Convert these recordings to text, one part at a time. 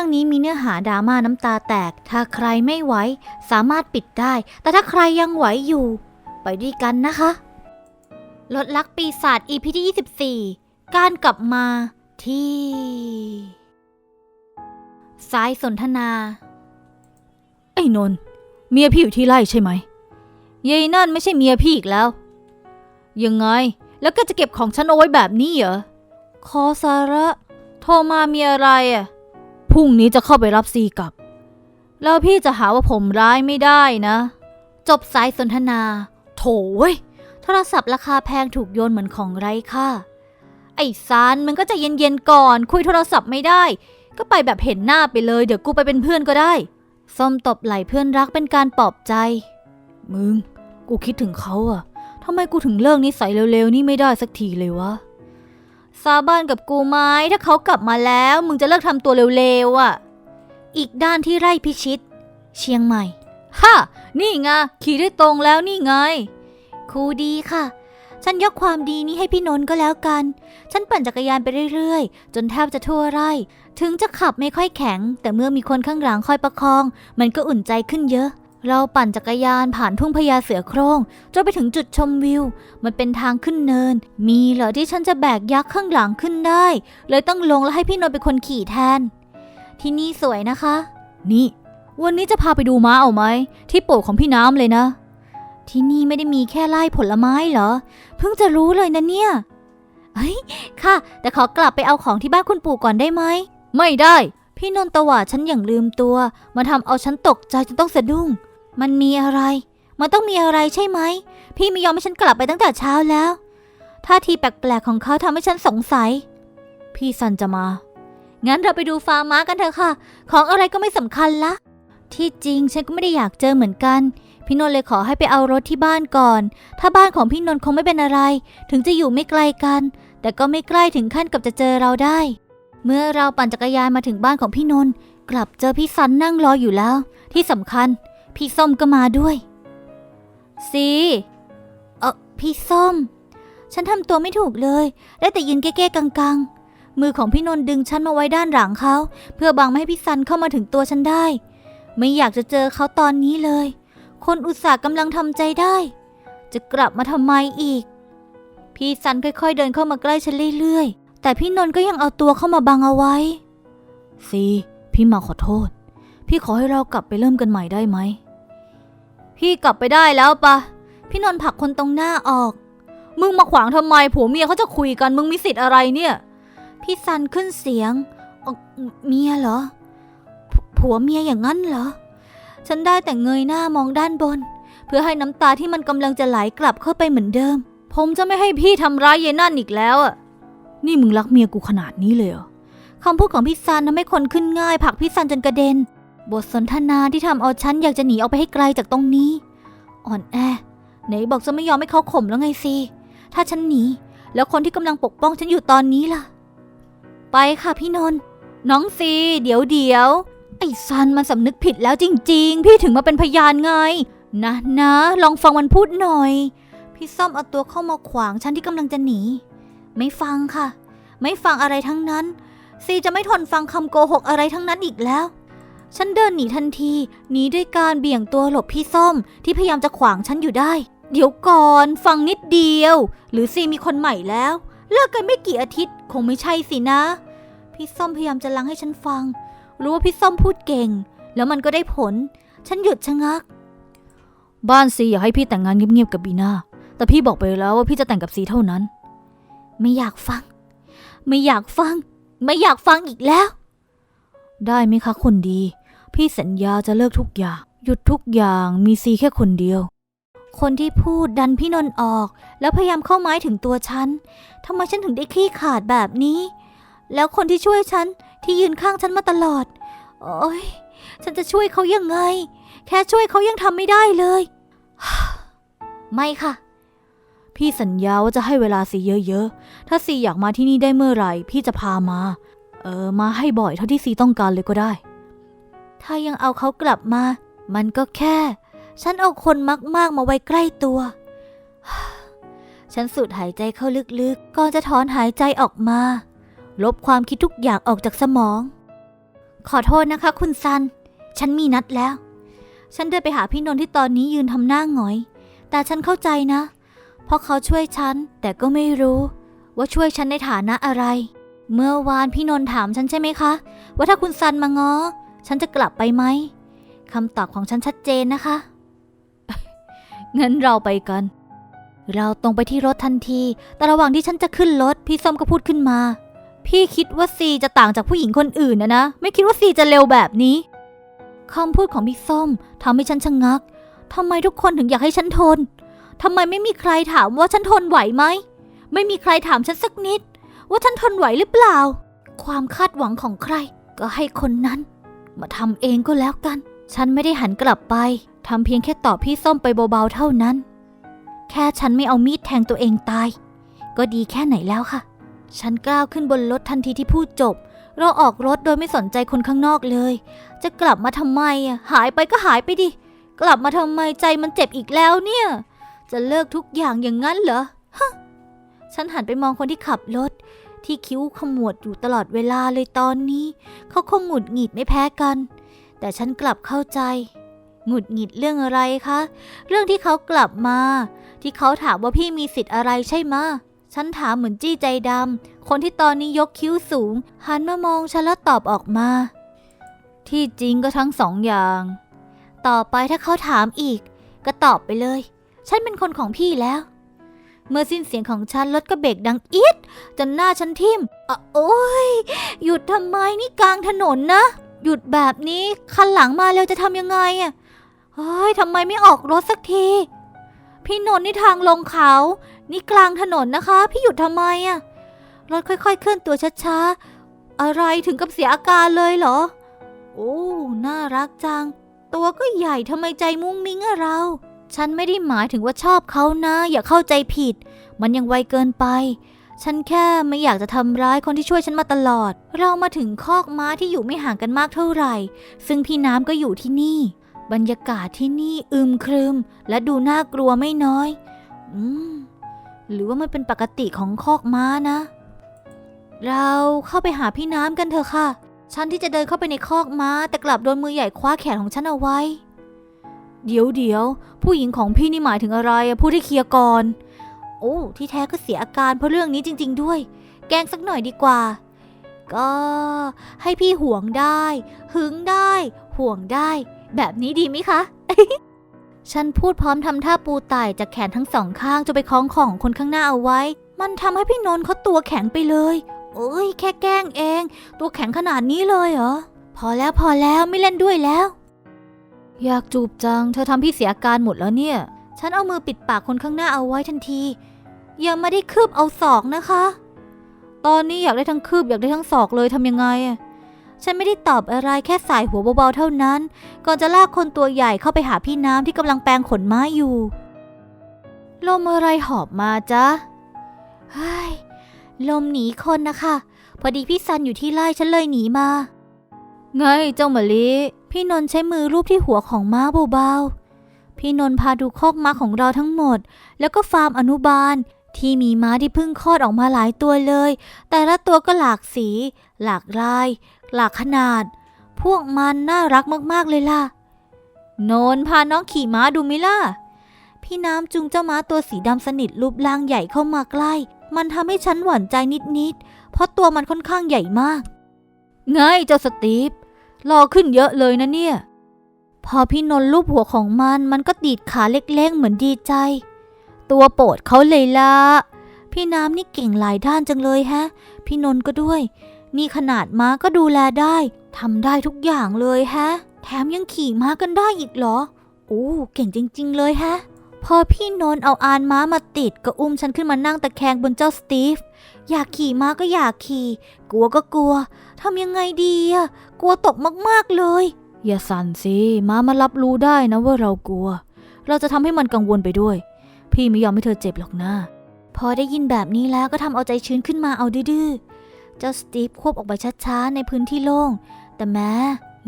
เรื่องนี้มีเนื้อหาดราม่าน้ำตาแตก ถ้าใครไม่ไหวสามารถปิดได้ แต่ถ้าใครยังไหวอยู่ ไปด้วยกันนะคะลดลักปีศาจ EP ที่ 24 การกลับมาที่ สายสนทนา ไอ้นนท์เมียพี่อยู่ที่ไร่ใช่ไหมยายนั่นไม่ใช่เมียพี่อีกแล้ว ยังไง แล้วก็จะเก็บของฉันเอาไว้แบบนี้เหรอขอสาระ โทรมามีอะไรอะ พรุ่งนี้จะเข้าไปรับซีกลับ แล้วพี่จะหาว่าผมร้ายไม่ได้นะ จบสายสนทนา โถเว้ยโทรศัพท์ราคาแพงถูกโยนเหมือนของไร้ค่า ไอ้ซานมันก็จะเย็นๆก่อน คุยโทรศัพท์ไม่ได้ ก็ไปแบบเห็นหน้าไปเลย เดี๋ยวกูไปเป็นเพื่อนก็ได้ ส้มตบไหล่เพื่อนรักเป็นการปลอบใจ มึง กูคิดถึงเขาอะทำไมกูถึงเลิกนิสัยเร็วๆนี่ไม่ได้สักทีเลยวะ ซาบ้านกับกูไหมถ้าเขากลับมาแล้ว มึงจะเลิกทำตัวเร็วๆอะ อีกด้านที่ไร่พิชิต เชียงใหม่ฮ่านี่ไงขี่ได้ตรงแล้วนี่ไง ครูดีค่ะ ฉันยกความดีนี้ให้พี่นนท์ก็แล้วกัน ฉันปั่นจักรยานไปเรื่อยๆ จนแทบจะทั่วไร่ ถึงจะขับไม่ค่อยแข็ง แต่เมื่อมีคนข้างหลังคอยประคอง มันก็อุ่นใจขึ้นเยอะ เราปั่นจักรยานผ่านทุ่งพญาเสือโคร่งจนไปถึงจุดชมวิว มันเป็นทางขึ้นเนิน มีเหรอที่ฉันจะแบกยักษ์ข้างหลังขึ้นได้ เลยต้องลงแล้วให้พี่นนท์เป็นคนขี่แทน ที่นี่สวยนะคะ นี่ วันนี้จะพาไปดูม้าเอาไหม ที่โปรดของพี่น้ำเลยนะ ที่นี่ไม่ได้มีแค่ไร่ผลไม้เหรอ เพิ่งจะรู้เลยนะเนี่ยเฮ้ยค่ะ แต่ขอกลับไปเอาของที่บ้านคุณปู่ก่อนได้ไหม ไม่ได้ พี่นนท์ตวาดฉันอย่างลืมตัว มาทำเอาฉันตกใจจนต้องสะดุ้ง มันมีอะไร มันต้องมีอะไรใช่ไหม พี่ไม่ยอมให้ฉันกลับไปตั้งแต่เช้าแล้วท่าทีแปลกๆของเขาทำให้ฉันสงสัย พี่ซันจะมา งั้นเราไปดูฟาร์มม้ากันเถอะค่ะ ของอะไรก็ไม่สำคัญละ ที่จริงฉันก็ไม่ได้อยากเจอเหมือนกัน พี่นนท์เลยขอให้ไปเอารถที่บ้านก่อน ถ้าบ้านของพี่นนท์คงไม่เป็นอะไร ถึงจะอยู่ไม่ไกลกัน แต่ก็ไม่ใกล้ถึงขั้นกับจะเจอเราได้ เมื่อเราปั่นจักรยานมาถึงบ้านของพี่นนท์กลับเจอพี่ซันนั่งรออยู่แล้ว ที่สำคัญ พี่ส้มก็มาด้วย ซีเออพี่ส้ม ฉันทำตัวไม่ถูกเลย ได้แต่ยืนเก้ๆกังๆ มือของพี่นนท์ดึงฉันมาไว้ด้านหลังเขา เพื่อบังไม่ให้พี่ซันเข้ามาถึงตัวฉันได้ ไม่อยากจะเจอเขาตอนนี้เลย คนอุตส่าห์กำลังทำใจได้ จะกลับมาทำไมอีก พี่ซันค่อยๆเดินเข้ามาใกล้ฉันเรื่อยๆ แต่พี่นนท์ก็ยังเอาตัวเข้ามาบังเอาไว้ ซี พี่มาขอโทษ พี่ขอให้เรากลับไปเริ่มกันใหม่ได้ไหม พี่กลับไปได้แล้วปะ พี่นนท์ผลักคนตรงหน้าออก มึงมาขวางทำไมผัวเมียเขาจะคุยกัน มึงมีสิทธิ์อะไรเนี่ย พี่ซันขึ้นเสียง เมียเหรอ ผัวเมียอย่างนั้นเหรอ ฉันได้แต่เงยหน้ามองด้านบน เพื่อให้น้ำตาที่มันกำลังจะไหลกลับเข้าไปเหมือนเดิม ผมจะไม่ให้พี่ทำร้ายเยนั่นอีกแล้วอะนี่มึงรักเมียกูขนาดนี้เลยเหรอคำพูดของพี่ซันทำให้คนขึ้นง่ายผลักพี่ซันจนกระเด็น บทสนทนาที่ทำเอาฉันอยากจะหนีออกไปให้ไกลจากตรงนี้ อ่อนแอไหนบอกจะไม่ยอมให้เขาข่มแล้วไงสิถ้าฉันหนี แล้วคนที่กำลังปกป้องฉันอยู่ตอนนี้ล่ะ ไปค่ะพี่นนท์น้องซี เดี๋ยวเดี๋ยวไอ้ซันมันสำนึกผิดแล้วจริง ๆ พี่ถึงมาเป็นพยานไง นะนะลองฟังมันพูดหน่อย พี่ส้มเอาตัวเข้ามาขวางฉันที่กำลังจะหนี ไม่ฟังค่ะ ไม่ฟังอะไรทั้งนั้น ซีจะไม่ทนฟังคำโกหกอะไรทั้งนั้นอีกแล้ว ฉันเดินหนีทันทีหนีด้วยการเบี่ยงตัวหลบพี่ส้ม ที่พยายามจะขวางฉันอยู่ได้ เดี๋ยวก่อนฟังนิดเดียว หรือซีมีคนใหม่แล้ว เลิกกันไม่กี่อาทิตย์คงไม่ใช่สินะ พี่ส้มพยายามจะลังให้ฉันฟัง รู้ว่าพี่ส้มพูดเก่ง แล้วมันก็ได้ผล ฉันหยุดชะงัก บ้านซีอยากให้พี่แต่งงานเงียบๆกับบีนาแต่พี่บอกไปแล้วว่าพี่จะแต่งกับซีเท่านั้น ไม่อยากฟัง ไม่อยากฟัง ไม่อยากฟังอีกแล้ว ได้ไหมคะคนดี พี่สัญญาจะเลิกทุกอย่าง หยุดทุกอย่างมีซีแค่คนเดียว คนที่พูดดันพี่นนท์ออก แล้วพยายามเข้าไม้ถึงตัวฉันทำไมฉันถึงได้ขี้ขาดแบบนี้ แล้วคนที่ช่วยฉันที่ยืนข้างฉันมาตลอด โอ้ยฉันจะช่วยเขายังไง แค่ช่วยเขายังทำไม่ได้เลย ไม่ค่ะ พี่สัญญาว่าจะให้เวลาซีเยอะๆ ถ้าซีอยากมาที่นี่ได้เมื่อไหร่ พี่จะพามา เออ มาให้บ่อยเท่าที่ซีต้องการเลยก็ได้ ถ้ายังเอาเขากลับมา มันก็แค่ ฉันเอาคนมากๆมาไว้ใกล้ตัว ฉันสูดหายใจเข้าลึกๆ ก่อนจะถอนหายใจออกมา ลบความคิดทุกอย่างออกจากสมอง ขอโทษนะคะ คุณซัน ฉันมีนัดแล้ว ฉันเดินไปหาพี่นนท์ที่ตอนนี้ยืนทำหน้าหงอย แต่ฉันเข้าใจนะ เพราะเขาช่วยฉัน แต่ก็ไม่รู้ ว่าช่วยฉันในฐานะอะไร เมื่อวานพี่นนท์ถามฉันใช่ไหมคะ ว่าถ้าคุณซันมาง้อ ฉันจะกลับไปไหมคำตอบของฉันชัดเจนนะคะ งั้นเราไปกัน เราตรงไปที่รถทันที แต่ระหว่างที่ฉันจะขึ้นรถ พี่ส้มก็พูดขึ้นมา พี่คิดว่าซีจะต่างจากผู้หญิงคนอื่นนะนะ ไม่คิดว่าซีจะเร็วแบบนี้คำพูดของพี่ส้มทำให้ฉันชะงักทำไมทุกคนถึงอยากให้ฉันทนทำไมไม่มีใครถามว่าฉันทนไหวไหม ไม่มีใครถามฉันสักนิด ว่าฉันทนไหวหรือเปล่า ความคาดหวังของใครก็ให้คนนั้น มาทำเองก็แล้วกัน ฉันไม่ได้หันกลับไปทำเพียงแค่ตอบพี่ส้มไปเบาๆเท่านั้น แค่ฉันไม่เอามีดแทงตัวเองตาย ก็ดีแค่ไหนแล้วค่ะ ฉันก้าวขึ้นบนรถทันทีที่พูดจบ เราออกรถโดยไม่สนใจคนข้างนอกเลย จะกลับมาทำไมอะหายไปก็หายไปดิ กลับมาทำไมใจมันเจ็บอีกแล้วเนี่ย จะเลิกทุกอย่างอย่างนั้นเหรอ ฮะ ฉันหันไปมองคนที่ขับรถ ที่คิ้วขมวดอยู่ตลอดเวลาเลยตอนนี้ เขาคงหงุดหงิดไม่แพ้กัน แต่ฉันกลับเข้าใจ หงุดหงิดเรื่องอะไรคะ เรื่องที่เขากลับมา ที่เขาถามว่าพี่มีสิทธิ์อะไรใช่ไหมฉันถามเหมือนจี้ใจดำคนที่ตอนนี้ยกคิ้วสูง หันมามองฉันแล้วตอบออกมา ที่จริงก็ทั้งสองอย่าง ต่อไปถ้าเขาถามอีก ก็ตอบไปเลย ฉันเป็นคนของพี่แล้ว เมื่อสิ้นเสียงของฉันรถก็เบรกดังอีดจนหน้าฉันทิ่มอะโอ้ย หยุดทำไมนี่กลางถนนนะ หยุดแบบนี้คันหลังมาเร็วจะทำยังไงอะเฮ้ยทำไมไม่ออกรถสักที พี่นนท์นี่ทางลงเขา นี่กลางถนนนะคะ พี่หยุดทำไมอะรถค่อยๆเคลื่อนตัวช้าๆ อะไรถึงกับเสียอาการเลยเหรอ โอ้ น่ารักจัง ตัวก็ใหญ่ทำไมใจมุ้งมิ้งอะเรา ฉันไม่ได้หมายถึงว่าชอบเขานะ อย่าเข้าใจผิด มันยังไวเกินไป ฉันแค่ไม่อยากจะทำร้ายคนที่ช่วยฉันมาตลอด เรามาถึงคอกม้าที่อยู่ไม่ห่างกันมากเท่าไหร่ ซึ่งพี่น้ำก็อยู่ที่นี่ บรรยากาศที่นี่อึมครึม และดูน่ากลัวไม่น้อย อืม หรือว่ามันเป็นปกติของคอกม้านะ เราเข้าไปหาพี่น้ำกันเถอะค่ะ ฉันที่จะเดินเข้าไปในคอกม้า แต่กลับโดนมือใหญ่คว้าแขนของฉันเอาไว้ เดี๋ยวเดี๋ยวผู้หญิงของพี่นี่หมายถึงอะไรพูดให้เคลียร์ก่อน โอ้ที่แท้ก็เสียอาการเพราะเรื่องนี้จริง ๆ ด้วย แก้งสักหน่อยดีกว่า ก็ให้พี่ห่วงได้ หึงได้ ห่วงได้ แบบนี้ดีไหมคะ ฉันพูดพร้อมทำท่าปูไต่จากแขนทั้งสองข้างจะไปคล้องของคนข้างหน้าเอาไว้ มันทำให้พี่นนท์เขาตัวแข็งไปเลยโอ้ยแค่แกล้งเอง ตัวแข็งขนาดนี้เลยเหรอพอแล้วพอแล้วไม่เล่นด้วยแล้ว อยากจูบจัง เธอทำพี่เสียอาการหมดแล้วเนี่ย ฉันเอามือปิดปากคนข้างหน้าเอาไว้ทันที ยังไม่ได้คืบเอาศอกนะคะ ตอนนี้อยากได้ทั้งคืบอยากได้ทั้งศอกเลยทำยังไงอะฉันไม่ได้ตอบอะไรแค่สายหัวเบาๆเท่านั้น ก่อนจะลากคนตัวใหญ่เข้าไปหาพี่น้ำที่กำลังแปลงขนม้าอยู่ ลมอะไรหอบมาจ๊ะเฮ้ยลมหนีคนนะคะ พอดีพี่ซันอยู่ที่ไร่ฉันเลยหนีมา ไงเจ้ามะลิ พี่นนท์ใช้มือรูปที่หัวของม้าเบาๆ พี่นนท์พาดูคอกม้าของเราทั้งหมด แล้วก็ฟาร์มอนุบาล ที่มีม้าที่เพิ่งคลอดออกมาหลายตัวเลย แต่ละตัวก็หลากสี หลากลาย หลากขนาด พวกมันน่ารักมากๆเลยล่ะโนนพาน้องขี่ม้าดูไหมิล่ะ พี่น้ำจุงเจ้าม้าตัวสีดำสนิทรูปร่างใหญ่เข้ามาใกล้ มันทำให้ฉันหวั่นใจนิดๆ เพราะตัวมันค่อนข้างใหญ่มาก ไงเจ้าสตีฟ รอขึ้นเยอะเลยนะเนี่ย พอพี่นนท์ลูบหัวของมันมันก็ดีดขาเล็กๆเหมือนดีใจ ตัวโปรดเขาเลยละพี่น้ำนี่เก่งหลายด้านจังเลยแฮะ พี่นนท์ก็ด้วย นี่ขนาดม้าก็ดูแลได้ทำได้ทุกอย่างเลยแฮะ แถมยังขี่ม้ากันได้อีกเหรอโอ้เก่งจริง ๆ เลยแฮะ พอพี่นนท์เอาอานม้ามาติดก็อุ้มฉันขึ้นมานั่งตะแคงบนเจ้าสตีฟ อยากขี่ม้าก็อยากขี่ กลัวก็กลัวทำยังไงดีอะกลัวตกมากๆเลย อย่าสั่นสิม้ามารับรู้ได้นะว่าเรากลัว เราจะทำให้มันกังวลไปด้วย พี่ไม่ยอมให้เธอเจ็บหรอกนะพอได้ยินแบบนี้แล้วก็ทำเอาใจชื้นขึ้นมาเอาดื้อเจ้าสตีฟควบออกไปช้าๆในพื้นที่โล่ง แต่แม้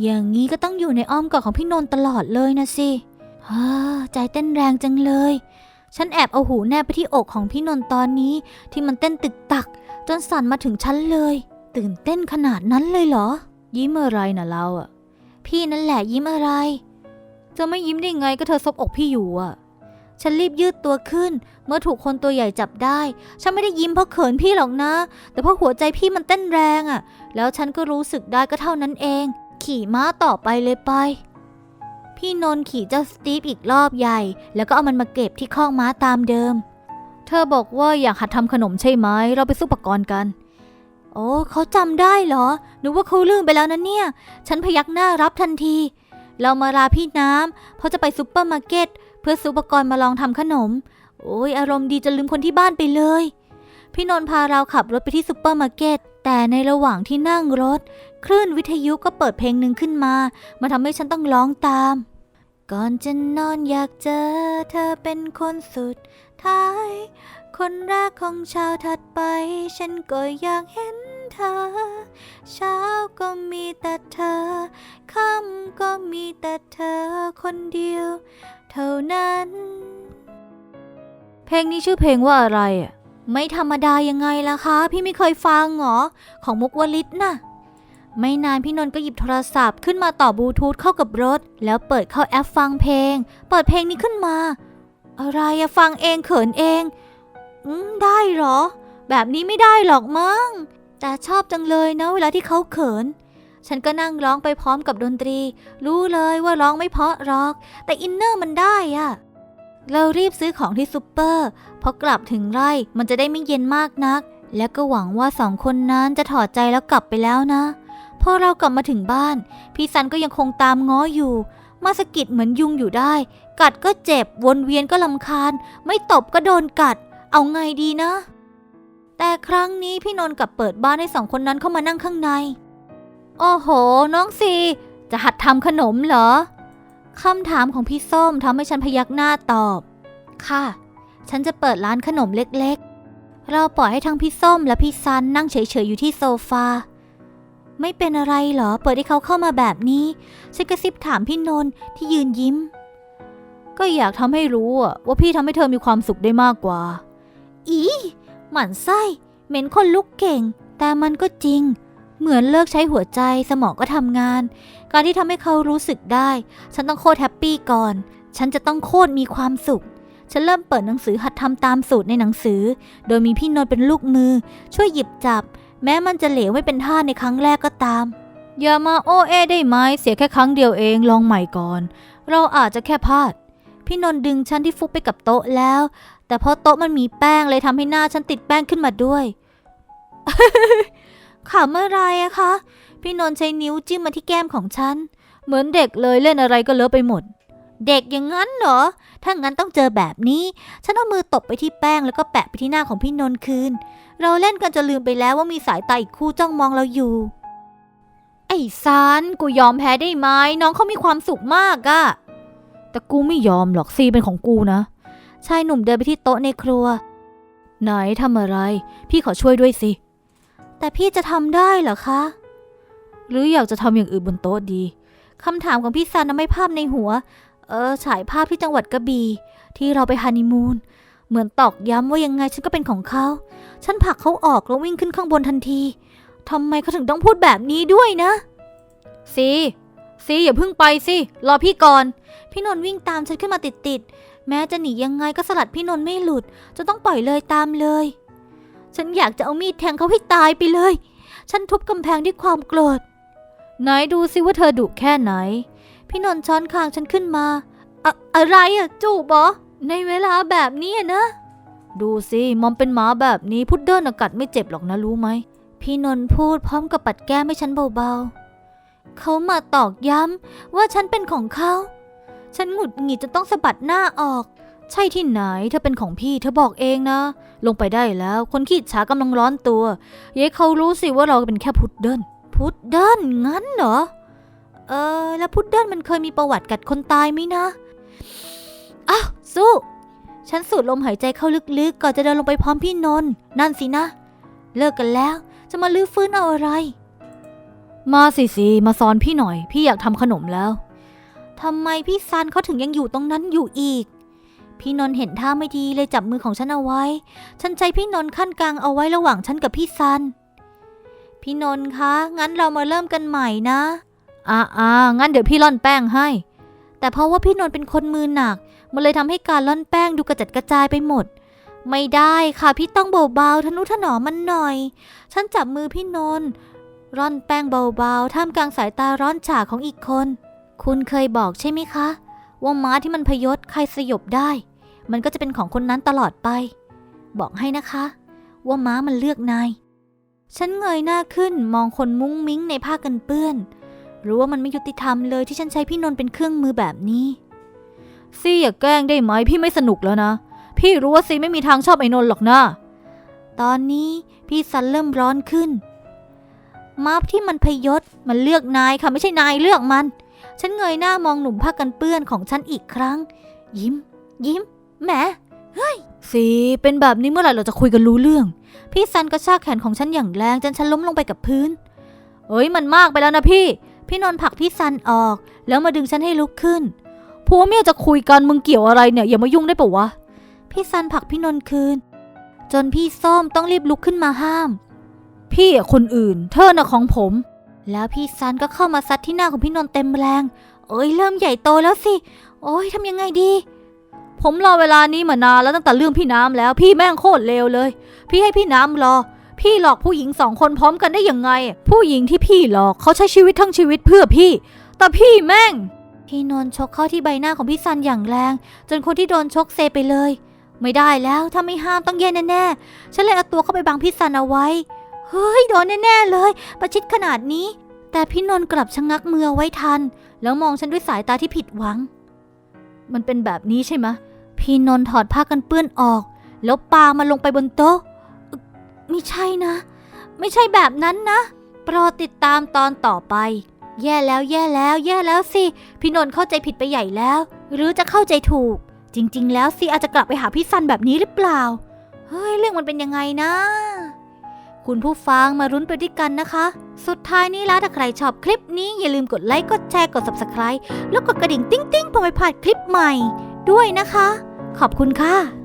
อย่างนี้ก็ต้องอยู่ในอ้อมกอดของพี่นนท์ตลอดเลยนะสิฮ่าใจเต้นแรงจังเลย ฉันแอบเอาหูแนบไปที่อกของพี่นนท์ตอนนี้ที่มันเต้นตึกตัก จนสั่นมาถึงฉันเลย ตื่นเต้นขนาดนั้นเลยเหรอ ยิ้มอะไรน่ะเราอะพี่นั่นแหละยิ้มอะไร จะไม่ยิ้มได้ไงก็เธอซบอกพี่อยู่อะฉันรีบยืดตัวขึ้น เมื่อถูกคนตัวใหญ่จับได้ ฉันไม่ได้ยิ้มเพราะเขินพี่หรอกนะ แต่เพราะหัวใจพี่มันเต้นแรงอะ่ะแล้วฉันก็รู้สึกได้ก็เท่านั้นเอง ขี่ม้าต่อไปเลยไป พี่นนท์ขี่เจ้าสตีฟอีกรอบใหญ่ แล้วก็เอามันมาเก็บที่ข้องม้าตามเดิม เธอบอกว่าอยากหัดทำขนมใช่ไหม เราไปซื้ออุปกรณ์กัน โอ้เขาจำได้เหรอ หนึกว่าเขาลืมไปแล้วนะเนี่ย ฉันพยักหน้ารับทันที เรามาลาพี่น้ำ เพราะจะไปซุปเปอร์มาร์เก็ตเพื่อซื้ออุปกรณ์มาลองทำขนม โอ้ยอารมณ์ดีจนลืมคนที่บ้านไปเลย พี่นนท์พาเราขับรถไปที่ซุปเปอร์มาร์เก็ตแต่ในระหว่างที่นั่งรถ คลื่นวิทยุก็เปิดเพลงหนึ่งขึ้นมา มาทำให้ฉันต้องร้องตาม ก่อนจะนอนอยากเจอเธอเป็นคนสุดท้าย คนแรกของเช้าถัดไป ฉันก็อยากเห็นเธอ เช้าก็มีแต่เธอ ค่ำก็มีแต่เธอคนเดียว เท่านั้น เพลงนี้ชื่อเพลงว่าอะไรอะ ไม่ธรรมดายังไงล่ะคะ พี่ไม่เคยฟังเหรอ ของมุกวลิตน่ะ ไม่นานพี่นนท์ก็หยิบโทรศัพท์ขึ้นมาต่อบลูทูธเข้ากับรถ แล้วเปิดเข้าแอปฟังเพลง เปิดเพลงนี้ขึ้นมา อะไรอะฟังเองเขินเองอืมได้เหรอ แบบนี้ไม่ได้หรอกมั้งแต่ชอบจังเลยนะเวลาที่เขาเขิน ฉันก็นั่งร้องไปพร้อมกับดนตรี รู้เลยว่าร้องไม่เพราะหรอก แต่อินเนอร์มันได้อะเรารีบซื้อของที่ซูเปอร์พอกลับถึงไร่มันจะได้ไม่เย็นมากนัก และก็หวังว่าสองคนนั้นจะถอดใจแล้วกลับไปแล้วนะ พอเรากลับมาถึงบ้าน พี่ซันก็ยังคงตามง้ออยู่ มาสะกิดเหมือนยุงอยู่ได้ กัดก็เจ็บวนเวียนก็ลำคาญ ไม่ตบก็โดนกัด เอาไงดีนะ แต่ครั้งนี้พี่นนท์กลับเปิดบ้านให้สองคนนั้นเข้ามานั่งข้างใน โอ้โห น้องซีจะหัดทำขนมเหรอคำถามของพี่ส้มทำให้ฉันพยักหน้าตอบ ค่ะ ฉันจะเปิดร้านขนมเล็กๆ เราปล่อยให้ทั้งพี่ส้มและพี่ซันนั่งเฉยๆอยู่ที่โซฟา ไม่เป็นอะไรเหรอ เปิดให้เขาเข้ามาแบบนี้ฉันกระซิบถามพี่นนท์ที่ยืนยิ้ม ก็อยากทำให้รู้ว่าพี่ทำให้เธอมีความสุขได้มากกว่า อีหมั่นไส้ เหม็นคนลุกเก่ง แต่มันก็จริง เหมือนเลิกใช้หัวใจสมองก็ทำงาน การที่ทำให้เขารู้สึกได้ ฉันต้องโคตรแฮปปี้ก่อน ฉันจะต้องโคตรมีความสุขฉันเริ่มเปิดหนังสือหัดทำตามสูตรในหนังสือ โดยมีพี่นนท์เป็นลูกมือ ช่วยหยิบจับ แม้มันจะเหลวไม่เป็นท่าในครั้งแรกก็ตาม อย่ามาโอเอได้ไหมเสียแค่ครั้งเดียวเองลองใหม่ก่อน เราอาจจะแค่พลาด พี่นนท์ดึงฉันที่ฟุบไปกับโต๊ะแล้ว แต่เพราะโต๊ะมันมีแป้งเลยทำให้หน้าฉันติดแป้งขึ้นมาด้วยขำอะไรอะคะ พี่นนท์ใช้นิ้วจิ้มมาที่แก้มของฉัน เหมือนเด็กเลยเล่นอะไรก็เลอะไปหมด เด็กอย่างนั้นเหรอ ถ้างั้นต้องเจอแบบนี้ ฉันเอามือตบไปที่แป้งแล้วก็แปะไปที่หน้าของพี่นนท์คืน เราเล่นกันจะลืมไปแล้วว่ามีสายตาอีกคู่จ้องมองเราอยู่ ไอ้ซานกูยอมแพ้ได้ไหมน้องเขามีความสุขมากอะแต่กูไม่ยอมหรอกซีเป็นของกูนะ ชายหนุ่มเดินไปที่โต๊ะในครัว ไหนทำอะไร พี่ขอช่วยด้วยสิ แต่พี่จะทำได้เหรอคะ หรืออยากจะทำอย่างอื่นบนโต๊ะดีคำถามของพี่ซันทำให้ภาพในหัว เออฉายภาพที่จังหวัดกระบี่ที่เราไปฮันนีมูนเหมือนตอกย้ำว่ายังไงฉันก็เป็นของเขา ฉันผลักเขาออกแล้ววิ่งขึ้นข้างบนทันทีทำไมเขาถึงต้องพูดแบบนี้ด้วยนะซีซีอย่าเพิ่งไปสิรอพี่ก่อน พี่นนท์วิ่งตามฉันขึ้นมาติดๆแม้จะหนียังไงก็สลัดพี่นนท์ไม่หลุด จะต้องปล่อยเลยตามเลย ฉันอยากจะเอามีดแทงเขาให้ตายไปเลย ฉันทุบกำแพงด้วยความโกรธไหนดูสิว่าเธอดุแค่ไหน พี่นนท์ช้อนคางฉันขึ้นมาอะอะไรอะจูบเหรอในเวลาแบบนี้อะนะ ดูสิมอมเป็นหมาแบบนี้พุดเดิ้ลน่ะกัดไม่เจ็บหรอกนะรู้ไหม พี่นนท์พูดพร้อมกับปัดแก้มให้ฉันเบาๆ เขามาตอกย้ำว่าฉันเป็นของเขา ฉันหงุดหงิดจะต้องสะบัดหน้าออก ใช่ที่ไหนเธอเป็นของพี่เธอบอกเองนะ ลงไปได้แล้วคนขี้ฉากำลังร้อนตัวย่าให้เขารู้สิว่าเราเป็นแค่พุดเดิ้ลพุดเดิ้ลงั้นเหรอ เออ แล้วพุดเดิ้ลมันเคยมีประวัติกัดคนตายไหมนะ อ้าวสู้ ฉันสูดลมหายใจเข้าลึกๆ ก่อนจะเดินลงไปพร้อมพี่นนท์นั่นสินะ เลิกกันแล้ว จะมาลื้อฟื้นเอาอะไร มาสิสิมาสอนพี่หน่อย พี่อยากทำขนมแล้ว ทำไมพี่ซันเขาถึงยังอยู่ตรงนั้นอยู่อีก พี่นนท์เห็นท่าไม่ดีเลยจับมือของฉันเอาไว้ ฉันใจพี่นนท์ขั้นกลางเอาไว้ระหว่างฉันกับพี่ซัน พี่นนท์คะ งั้นเรามาเริ่มกันใหม่นะ อ่าอ่างั้นเดี๋ยวพี่ร่อนแป้งให้ แต่เพราะว่าพี่นนท์เป็นคนมือหนัก มันเลยทำให้การล่อนแป้งดูกระจัดกระจายไปหมด ไม่ได้ค่ะพี่ต้องเบาๆทนุถนอมมันหน่อย ฉันจับมือพี่นนท์ร่อนแป้งเบาๆ ท่ามกลางสายตาร้อนฉาของอีกคน คุณเคยบอกใช่ไหมคะ ว่าม้าที่มันพยศใครสยบได้ มันก็จะเป็นของคนนั้นตลอดไป บอกให้นะคะ ว่าม้ามันเลือกนาย ฉันเงยหน้าขึ้นมองคนมุ้งมิ้งในผ้ากันเปื้อน รู้ว่ามันไม่ยุติธรรมเลยที่ฉันใช้พี่นนท์เป็นเครื่องมือแบบนี้ ซี่อย่าแกล้งได้ไหมพี่ไม่สนุกแล้วนะ พี่รู้ว่าซีไม่มีทางชอบไอ้นนท์หรอกนะ ตอนนี้พี่ซันเริ่มร้อนขึ้นมาที่มันพยศมันเลือกนายค่ะไม่ใช่นายเลือกมัน ฉันเงยหน้ามองหนุ่มผ้ากันเปื้อนของฉันอีกครั้ง ยิ้ม ยิ้มแหมเฮ้ยซีเป็นแบบนี้เมื่อไหร่เราจะคุยกันรู้เรื่อง พี่ซันกระชากแขนของฉันอย่างแรงจนฉันล้มลงไปกับพื้นเอ้ยมันมากไปแล้วนะพี่ พี่นนท์ผลักพี่ซันออก แล้วมาดึงฉันให้ลุกขึ้นผัวเมียจะคุยกันมึงเกี่ยวอะไรเนี่ยอย่ามายุ่งได้ปะวะ พี่ซันผลักพี่นนท์คืน จนพี่ส้มต้องรีบลุกขึ้นมาห้าม พี่คนอื่น เธอน่ะของผม แล้วพี่ซันก็เข้ามาซัดที่หน้าของพี่นนท์เต็มแรง เอ้ยเริ่มใหญ่โตแล้วสิ โอ้ยทำยังไงดี ผมรอเวลานี้มานานแล้วตั้งแต่เรื่องพี่น้ำแล้ว พี่แม่งโคตรเลวเลย พี่ให้พี่น้ำรอ พี่หลอกผู้หญิงสองคนพร้อมกันได้ยังไง ผู้หญิงที่พี่หลอกเขาใช้ชีวิตทั้งชีวิตเพื่อพี่ แต่พี่แม่ง พี่นนท์ชกเข้าที่ใบหน้าของพี่ซันอย่างแรง จนคนที่โดนชกเซไปเลย ไม่ได้แล้วถ้าไม่ห้ามต้องแย่แน่ๆฉันเลยเอาตัวเข้าไปบังพี่ซันเอาไว้ เฮ้ยโดนแน่ๆเลย ประชิดขนาดนี้ แต่พี่นนท์กลับชะงักมือไว้ทัน แล้วมองฉันด้วยสายตาที่ผิดหวัง มันเป็นแบบนี้ใช่ไหมพี่นนท์ถอดผ้ากันเปื้อนออก แล้วปามันลงไปบนโต๊ะ ไม่ใช่นะ ไม่ใช่แบบนั้นนะ โปรดติดตามตอนต่อไป แย่แล้วแย่แล้วแย่แล้วสิ พี่นนท์เข้าใจผิดไปใหญ่แล้ว หรือจะเข้าใจถูก จริง ๆ แล้วสิอาจจะกลับไปหาพี่ซันแบบนี้หรือเปล่า เฮ้ย เรื่องมันเป็นยังไงนะ คุณผู้ฟังมารุ้นไปด้วยกันนะคะ สุดท้ายนี้แล้วถ้าใครชอบคลิปนี้อย่าลืมกดไลค์กดแชร์กด subscribe แล้วกดกระดิ่งติ้งๆเพื่อไม่พลาดคลิปใหม่ ด้วยนะคะ ขอบคุณค่ะ